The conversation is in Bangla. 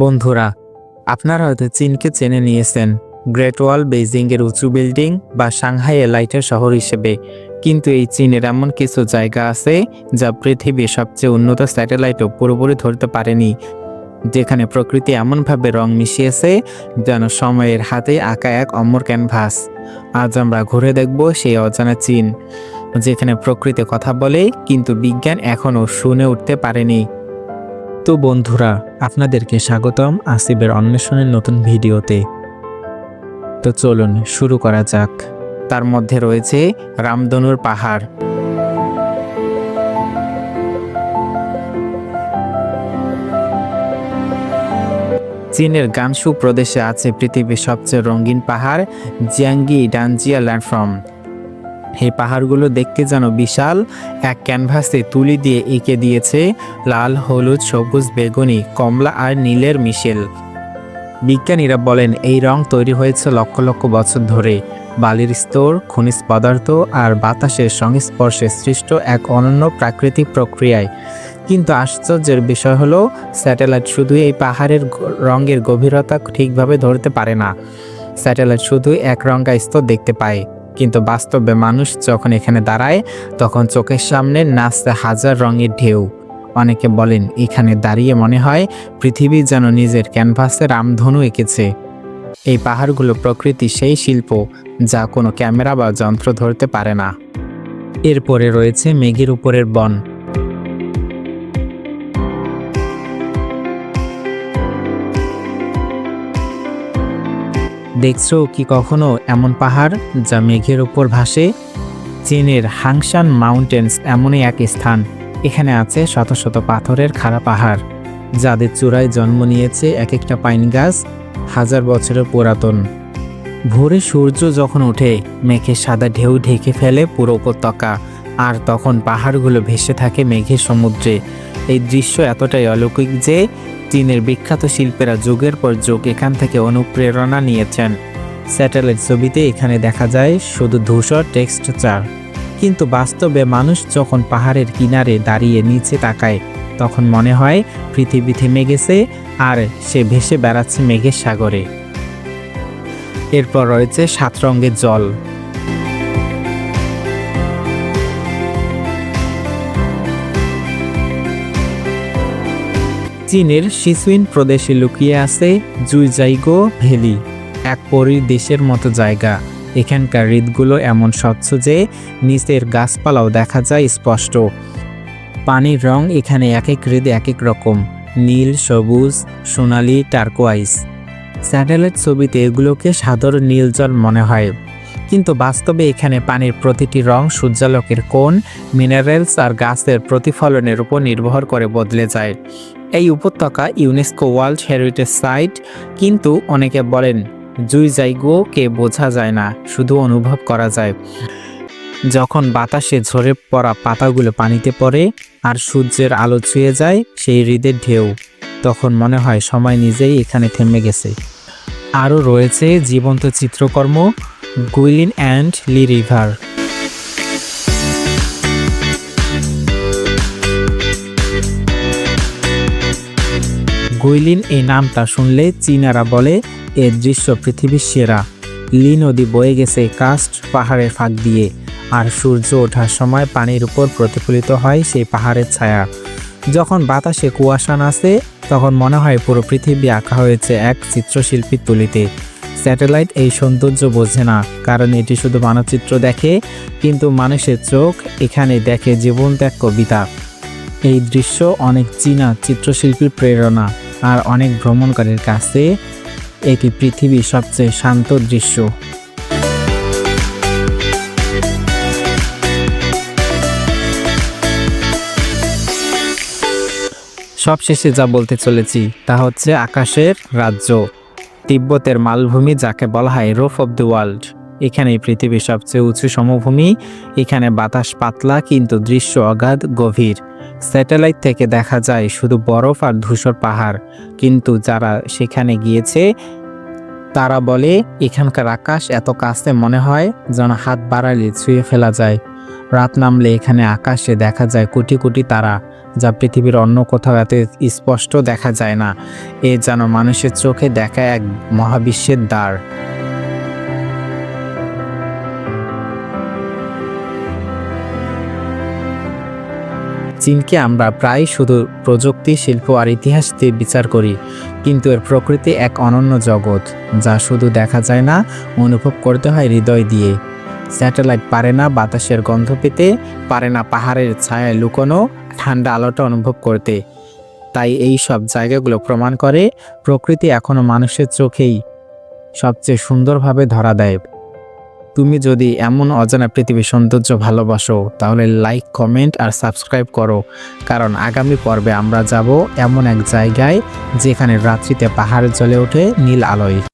বন্ধুরা, আপনারা হয়তো চীনকে চেনে নিয়েছেন, গ্রেট ওয়াল বেইজিংয়ের উঁচু বিল্ডিং বা সাংহাইয়ের লাইটের শহর হিসেবে। কিন্তু এই চীনের এমন কিছু জায়গা আছে যা পৃথিবীর সবচেয়ে উন্নত স্যাটেলাইটও পুরোপুরি ধরতে পারেনি, যেখানে প্রকৃতি এমনভাবে রং মিশিয়েছে যেন সময়ের হাতে আঁকা এক অমর ক্যানভাস। আজ আমরা ঘুরে দেখব সেই অজানা চীন, যেখানে প্রকৃতি কথা বলে কিন্তু বিজ্ঞান এখনও শুনে উঠতে পারেনি। তো বন্ধুরা, আপনাদেরকে স্বাগতম আসিবের অন্বেষণের নতুন ভিডিওতে। তো চলুন শুরু করা যাক। তার মধ্যে রয়েছে রামধনুর পাহাড়। চীনের গানসু প্রদেশে আছে পৃথিবীর সবচেয়ে রঙিন পাহাড় জিয়াঙ্গি ডানজিয়া ল্যান্ডফর্ম। এই পাহাড়গুলো দেখতে যেন বিশাল, এক ক্যানভাসে তুলি দিয়ে এঁকে দিয়েছে লাল, হলুদ, সবুজ, বেগুনি, কমলা আর নীলের মিশেল। বিজ্ঞানীরা বলেন, এই রং তৈরি হয়েছে লক্ষ লক্ষ বছর ধরে। বালির স্তর, খনিজ পদার্থ আর বাতাসের সংস্পর্শে সৃষ্ট এক অনন্য প্রাকৃতিক প্রক্রিয়ায়। কিন্তু আশ্চর্যের বিষয় হলো, স্যাটেলাইট শুধু এই পাহাড়ের রঙের গভীরতা ঠিকভাবে ধরতে পারে না। স্যাটেলাইট শুধু এক রঙা স্তর দেখতে পায়। কিন্তু বাস্তবে মানুষ যখন এখানে দাঁড়ায়, তখন চোখের সামনে নাচতে হাজার রঙের ঢেউ। অনেকে বলেন, এখানে দাঁড়িয়ে মনে হয় পৃথিবী যেন নিজের ক্যানভাসে রামধনু এঁকেছে। এই পাহাড়গুলো প্রকৃতি সেই শিল্প, যা কোনো ক্যামেরা বা যন্ত্র ধরতে পারে না। এরপরে রয়েছে মেঘের উপরের বন। দেখছ কি কখনো এমন পাহাড় যা মেঘের উপর ভাসে? চীনের হাংশান মাউন্টেন্স এমনই এক স্থান। এখানে আছে শত শত পাথরের খাড়া পাহাড়, যাদের চূড়ায় জন্ম নিয়েছে এক একটা পাইন গাছ হাজার বছরের পুরাতন। ভোরে সূর্য যখন ওঠে, মেঘের সাদা ঢেউ ঢেকে ফেলে পুরো উপত্যকা। আর তখন পাহাড়গুলো ভেসে থাকে মেঘের সমুদ্রে। এই দৃশ্য এতটাই অলৌকিক যে চীনের বিখ্যাত শিল্পীরা যুগের পর যুগ এখান থেকে অনুপ্রেরণা নিয়েছেন। স্যাটেলাইট ছবিতে এখানে দেখা যায় শুধু ধূসর টেক্সচার কিন্তু বাস্তবে মানুষ যখন পাহাড়ের কিনারে দাঁড়িয়ে নিচে তাকায়, তখন মনে হয় পৃথিবী থেমে গেছে আর সে ভেসে বেড়াচ্ছে মেঘের সাগরে। এরপর রয়েছে সাত রঙের জল। চীনের সিসুইন প্রদেশে লুকিয়ে আছে জুইজাইগো ভ্যালি, এক পরীর দেশের মতো জায়গা। এখানকার হৃদগুলো এমন স্বচ্ছ যে নিচের গাছপালাও দেখা যায় স্পষ্ট। পানির রং এখানে এক এক হৃদ এক এক রকম, নীল, সবুজ, সোনালি, টার্কোয়াইস। স্যাটেলাইট ছবিতে এগুলোকে সাধারণ নীল জল মনে হয়। কিন্তু বাস্তবে এখানে পানির প্রতিটি রং সূর্যালোকের কোণ, মিনারেলস আর গাছের প্রতিফলনের উপর নির্ভর করে বদলে যায়। এই উপত্যকা ইউনেস্কো ওয়ার্ল্ড হেরিটেজ সাইট, কিন্তু অনেকে বলেন জুই জায়গাকে বোঝা যায় না, শুধু অনুভব করা যায়। যখন বাতাসে ঝরে পড়া পাতাগুলো পানিতে পড়ে আর সূর্যের আলো ছুঁয়ে যায় সেই হৃদের ঢেউ, তখন মনে হয় সময় নিজেই এখানে থেমে গেছে। আরও রয়েছে জীবন্ত চিত্রকর্ম, Guilin and Li River. Guilin এই নামটা শুনলে চীনারা বলে এর দৃশ্য পৃথিবীর সেরা। লি নদী বয়ে গেছে কাস্ট পাহাড়ের ফাঁক দিয়ে, আর সূর্য ওঠার সময় পানির উপর প্রতিফলিত হয় সেই পাহাড়ের ছায়া। যখন বাতাসে কুয়াশা নাচে, তখন মনে হয় পুরো পৃথিবী আঁকা হয়েছে এক চিত্রশিল্পীর তুলিতে। স্যাটেলাইট এই সৌন্দর্য বোঝে না, কারণ এটি শুধু মানচিত্র দেখে, কিন্তু মানুষের চোখ এখানে দেখে জীবন্ত এক কবিতা। এই দৃশ্য অনেক চীনা চিত্রশিল্পীর প্রেরণা। আর অনেক ভ্রমণকারীর কাছে এটি পৃথিবীর সবচেয়ে শান্ত দৃশ্য। সবশেষে যা বলতে চলেছি তা হচ্ছে আকাশের রাজ্য, তিব্বতের মালভূমি যাকে বলা হয় রোফ অব দ্য ওয়ার্ল্ড। এখানে পৃথিবীর সবচেয়ে উঁচু সমভূমি। এখানে বাতাস পাতলা কিন্তু দৃশ্য অগাধ, গভীর। স্যাটেলাইট থেকে দেখা যায় শুধু বরফ আর ধূসর পাহাড়। কিন্তু যারা সেখানে গিয়েছে, তারা বলে, এখানকার আকাশ এত কাছে মনে হয় যেন হাত বাড়ালে ছুঁয়ে ফেলা যায়। রাত নামলে এখানে আকাশে দেখা যায় কোটি কোটি তারা, যা পৃথিবীর অন্য কোথাও এত স্পষ্ট দেখা যায় না। এ যেন মানুষের চোখে দেখা এক মহাবিশ্বের দ্বার। চীনকে আমরা প্রায় শুধু প্রযুক্তি, শিল্প আর ইতিহাস দিয়ে বিচার করি, কিন্তু এর প্রকৃতি এক অনন্য জগৎ, যা শুধু দেখা যায় না, অনুভব করতে হয় হৃদয় দিয়ে। স্যাটেলাইট পারে না বাতাসের গন্ধ পেতে, পারে না পাহাড়ের ছায়ায় লুকোনো, ঠান্ডা আলোটা অনুভব করতে। তাই এই সব জায়গাগুলো প্রমাণ করে, প্রকৃতি এখনও মানুষের চোখেই সবচেয়ে সুন্দরভাবে ধরা দেয়। তুমি যদি এমন অজানা পৃথিবীর সৌন্দর্য ভালোবাসো, তাহলে লাইক কমেন্ট আর সাবস্ক্রাইব করো। কারণ আগামী পর্বে আমরা যাব এমন এক জায়গায় যেখানে রাত্রিতে পাহাড় জ্বলে ওঠে নীল আলোয়।